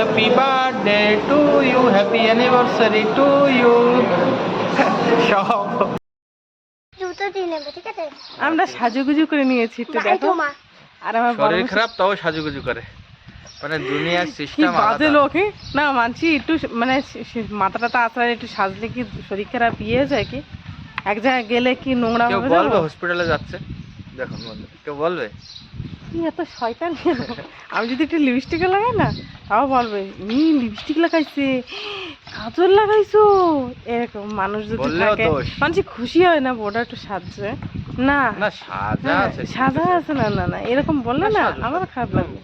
Happy birthday to you happy anniversary to you সব আমরা সাজুগুজু করে নিয়েছি একটু দেখো। আর আমার শরীর খারাপ তাও সাজুগুজু করে। মানে দুনিয়ার সিস্টেম বাজে আলাদা লোক? না মানছি একটু মানে মাথাটা তো আছড়ালে একটু সাজলে কি শরীর খারাপ ইয়ে যায় কি? এক জায়গায় গেলে কি নোংরা কেউ হবে বলবে? হসপিটালে যাচ্ছে। দেখুন বন্ধু কেউ বলবে? এত শয়তান কেন? আমি যদি একটু লিপস্টিক লাগাই না তাও বলবে মি লিপস্টিক লাগাইছে কাজল লাগাইছো? এরকম মানুষ যদি থাকে। মানুষ খুশি হয় না বোটা একটু সাজছে। না। না সাজা হ্যাঁ, আছে সাজা আছে না না না এরকম বললে না, আমার খারাপ লাগবে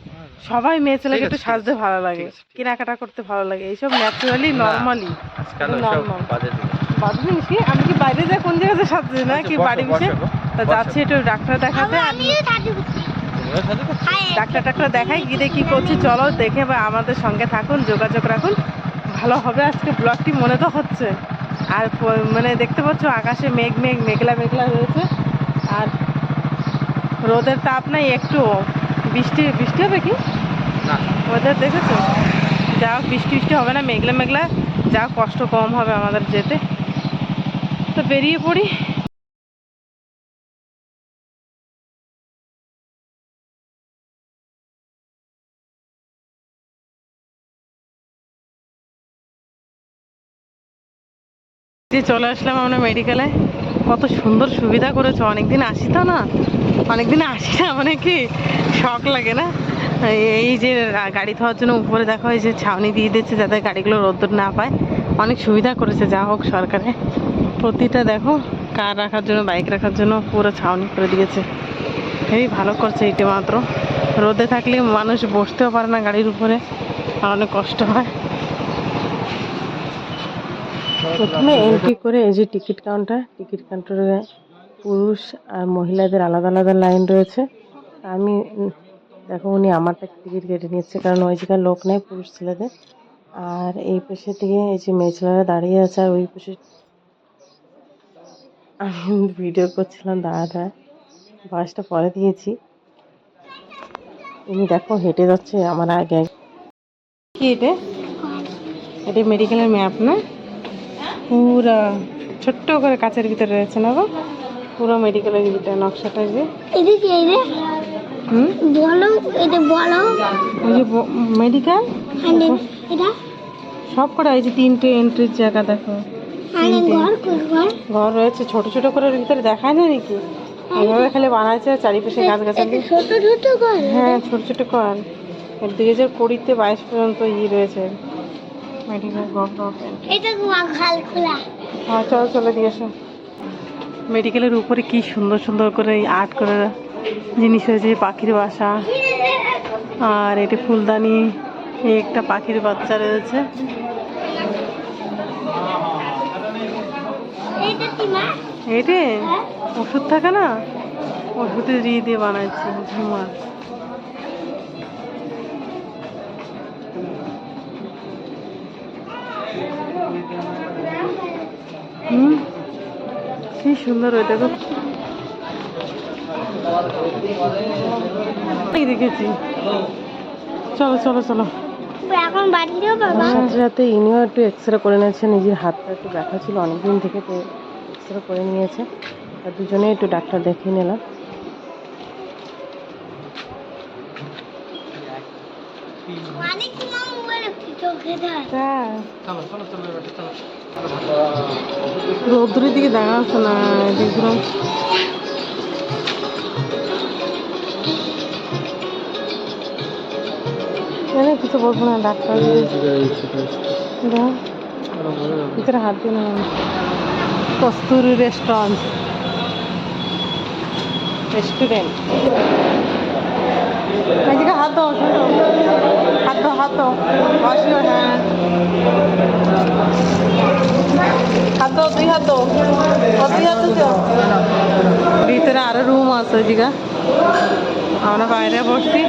সবাই মেয়ে ছেলেকে একটু সাজতে ভালো লাগে। কেনাকাটা করতে ভালো লাগে এইসব ন্যাচারালি নর্মালি আজকাল এটা বাজে জিনিস। বাদ জিনিস কি? আমি কি বাইরে যাই কোন জায়গাতে সাজছি? না আচ্ছা, কি বাড়ি বসো? বসে তা যাচ্ছি একটু ডাক্তার দেখাতে। ডাক্তার টাক্তার দেখাই গিয়ে কি করছি? চলো দেখে বা আমাদের সঙ্গে থাকুন যোগাযোগ রাখুন। ভালো হবে আজকে ব্লগটি মনে তো হচ্ছে। আর মানে দেখতে পাচ্ছ আকাশে মেঘ মেঘ মেঘলা মেঘলা রয়েছে আর রোদের তাপ নাই একটু বৃষ্টি বৃষ্টি হবে কি? না। ওয়েদার দেখেছ? যা হোক বৃষ্টি বৃষ্টি হবে না মেঘলা মেঘলা। যা কষ্ট কম হবে আমাদের যেতে। তো বেরিয়ে পড়ি। যে চলে আসলাম আমরা মেডিকেলে কত সুন্দর সুবিধা করেছে, অনেকদিন আসি তো না? অনেকদিন আসি না মানে কি? শখ লাগে না? এই যে গাড়ি ধোয়ার জন্য উপরে দেখা এই যে ছাউনি দিয়ে দিচ্ছে যাতে গাড়িগুলো রোদ্দুর না পায়। অনেক সুবিধা করেছে, যা হোক সরকারে প্রতিটা দেখো কার রাখার জন্য বাইক রাখার জন্য পুরো ছাউনি করে দিয়েছে। হেবি ভালো করছে এইটা মাত্র। রোদে থাকলে মানুষ বসতেও পারে না গাড়ির উপরে অনেক কষ্ট হয়। প্রথমে এন্ট্রি করে এই যে টিকিট কাউন্টার টিকিট কাউন্টারে পুরুষ আর মহিলাদের আলাদা আলাদা লাইন রয়েছে। আমি, দেখো উনি আমারটা টিকিট কেটে নিচ্ছে কারণ ওই জায়গায় লোক নেই পুরুষ ছেলেদের। আর এই পাশে থেকে এই যে মেয়ে ছেলেরা দাঁড়িয়ে আছে, আর ওই পাশে আমি ভিডিও করছিলাম, দাঁড়া বাসটা পরে দিয়েছি। উনি দেখো হেঁটে যাচ্ছে আমার আগে। কি এটা? এটা মেডিকেলের ম্যাপ না? পুরা ছোট্ট করে কাচের ভিতরে রয়েছে না গো? পুরো মেডিকেলের ভিতরে নকশাটা যে। এদিকে এই রে হুম? বলো এটা বলো। ওই যে মেডিকেল then এটা। সব কটা এই যে তিনটে এন্ট্রির জায়গা দেখো। ঘর ঘর রয়েছে ছোট ছোট করে ভিতরে দেখায় না নাকি? এইভাবে খালি বানাইছে চারিপাশে গাছ গাছালি ছোট ছোট ঘর। হ্যাঁ ছোট ছোট কর দুই হাজার কুড়িতে বাইশ পর্যন্ত ই রয়েছে। মেডিকেল গভর্নমেন্ট এটা খাল খোলা। হ্যাঁ চলো চলে দিয়ে এসো মেডিকেলের উপরে কি সুন্দর সুন্দর করে আর্ট করে জিনিস হয়েছে পাখির বাসা। আর এটি ফুলদানি একটা পাখির বাচ্চা রয়েছে। এটা এটি? ওষুধ থাকে না? ওষুধের রি দিয়ে বানাচ্ছি ঝুমার হুম? কি সুন্দর ওই দেখো দেখেছি। চলো চলো চলো। এখন বাবা। ইনিও একটু এক্সরে করে নিয়েছে। নিজের হাতটা একটু ব্যথা ছিল অনেকদিন থেকে তো এক্সরে করে নিয়েছে। আর দুজনেই একটু ডাক্তার দেখিয়ে নিলাম অনেক মা মোবাইল হ্যাঁ। রোদ্দুরের দিকে দেখা যাচ্ছে না এদিকগুলো জানি কিছু বলব না ডাক্তার ভিতরে হাত দিয়ে না কস্তুরি রেস্টুরেন্ট রেস্টুরেন্ট হাত দাও হাত ওয়াশ ইউর হ্যান্ড হাত দুই হাত দুই হাত ভিতরে আরও রুম আছে ওইদিকে আমরা বাইরে বসছি,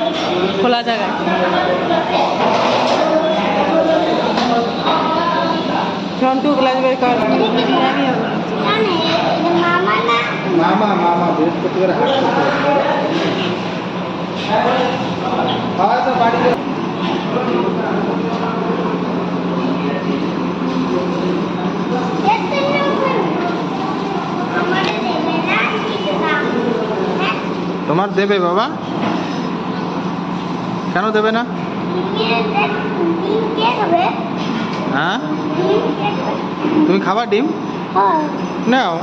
খোলা জায়গায়। ঝন্টু গ্লাস বের কর। মামা মামা বৃহস্পতিবার তোমার দেবে বাবা? কেন দেবে না? হ্যাঁ? তুমি খাবার ডিম? নাও।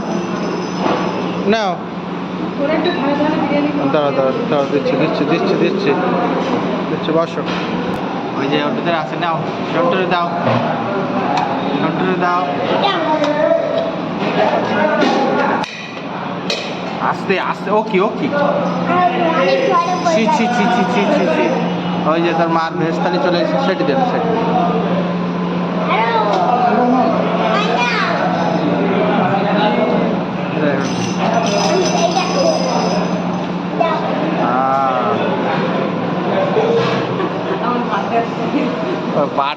নাও। দাঁড়া দাঁড়া দাঁড়া দিচ্ছি দিচ্ছি দিচ্ছি দিচ্ছি। দিচ্ছি, বসো। ওই যে ওটাতে আছে নাও সন্টুরে দাও। সন্টুরে দাও। আস্তে আস্তে ও কি ও কি ছি ছি ছি ছি ছি ছি ছি। ওই যে তোর মার ভেজ থালি চলে এসেছে সেটি দেবে সেটি।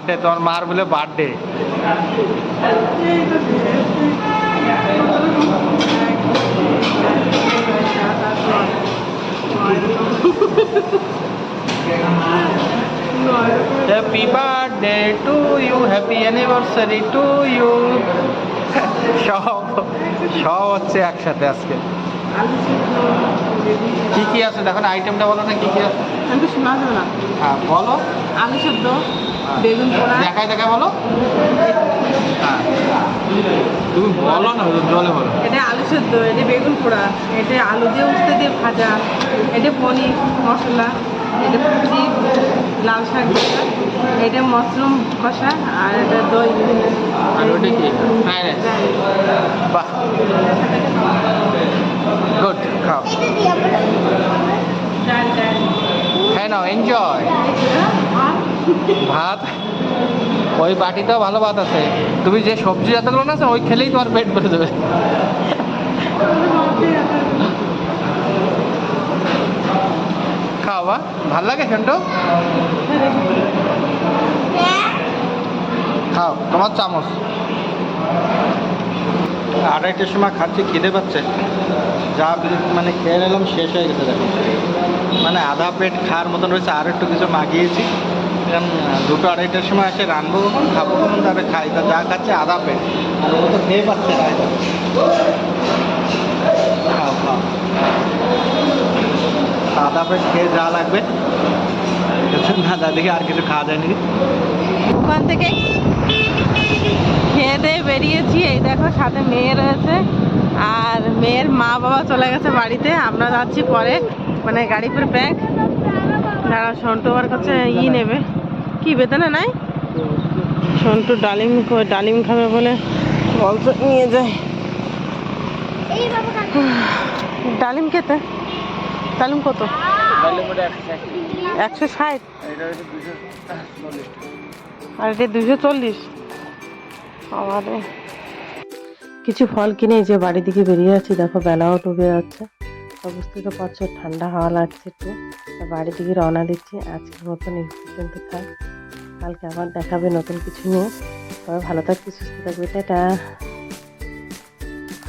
বার্থডে তোমার মার বলে birthday happy birthday to you happy anniversary to you সব সব হচ্ছে একসাথে আজকে। কি কি আছে? দেখো আইটেমটা বলো না কি কি আছে? আমি তো শোনা যাবে না হ্যাঁ বলো। আলু সেদ্ধ। বেগুন পোড়া। দেখায় দেখায় বলো। হ্যাঁ। তুমি বলো না জলে বলো। এটা আলু সেদ্ধ এটা বেগুন পোড়া এটা আলু দিয়ে উস্তে দিয়ে ভাজা এটা পনির মশলা এটা চিপ লাল শাক এটা মাশরুম কষা আর এটা দই। আর ওটা কি? Fried rice. বাহ। গুড খাও। হ্যাঁ নাও এনজয় ভাত, ওই বাটিতেও ভালো ভাত আছে। তুমি যে সবজি এতগুলো না ওই খেলেই তোমার পেট ভরে দেবে খাও বা, ভালো লাগে সেন্টো খাও, তোমার চামচ। আড়াইটার সময় খাচ্ছি, খিদে পাচ্ছে। যা মানে খেয়ে নিলাম, শেষ হয়ে গেছে দেখো। মানে আধা পেট খাওয়ার মতন রয়েছে, আর একটু কিছু মাগিয়েছি। এখন দুটো আড়াইটার সময় এসে রানবো কখন খাব কখন তারপরে খাই তা যা খাচ্ছে আধা পেট আর ও তো খেয়ে পাচ্ছে না। খাও খাও। আধা পেট খেয়ে যা লাগবে। না দাদিকে আর কিছু খাওয়া যায়নি। ওখান থেকে খেয়ে দিয়ে বেরিয়েছি। এই দেখো সাথে মেয়ে রয়েছে। আর মেয়ের মা বাবা চলে গেছে বাড়িতে। আমরা যাচ্ছি পরে। মানে গাড়ি করে ব্যাগ দাঁড়া সন্টু আমার কাছে ই নেবে। কি বেতনে নাই? সন্টু ডালিম ডালিম খাবে বলে অল্প নিয়ে যায়। ডালিম খেতে? ডালিম কত? একশো ষাট। আর এটা দুশো চল্লিশ। আমাদের কিছু ফল কিনে যে বাড়ি দিকে বেরিয়ে আছি দেখো বেলাও ডুবে যাচ্ছে। বুঝতে তো পারছ ঠান্ডা হাওয়া লাগছে একটু। তো বাড়ি দিকে রওনা দিচ্ছি, আজকের মতন এই পর্যন্ত থাক। কালকে আবার দেখাবে নতুন কিছু নিয়ে। তবে ভালো থাকবে সুস্থ থাকবে টাটা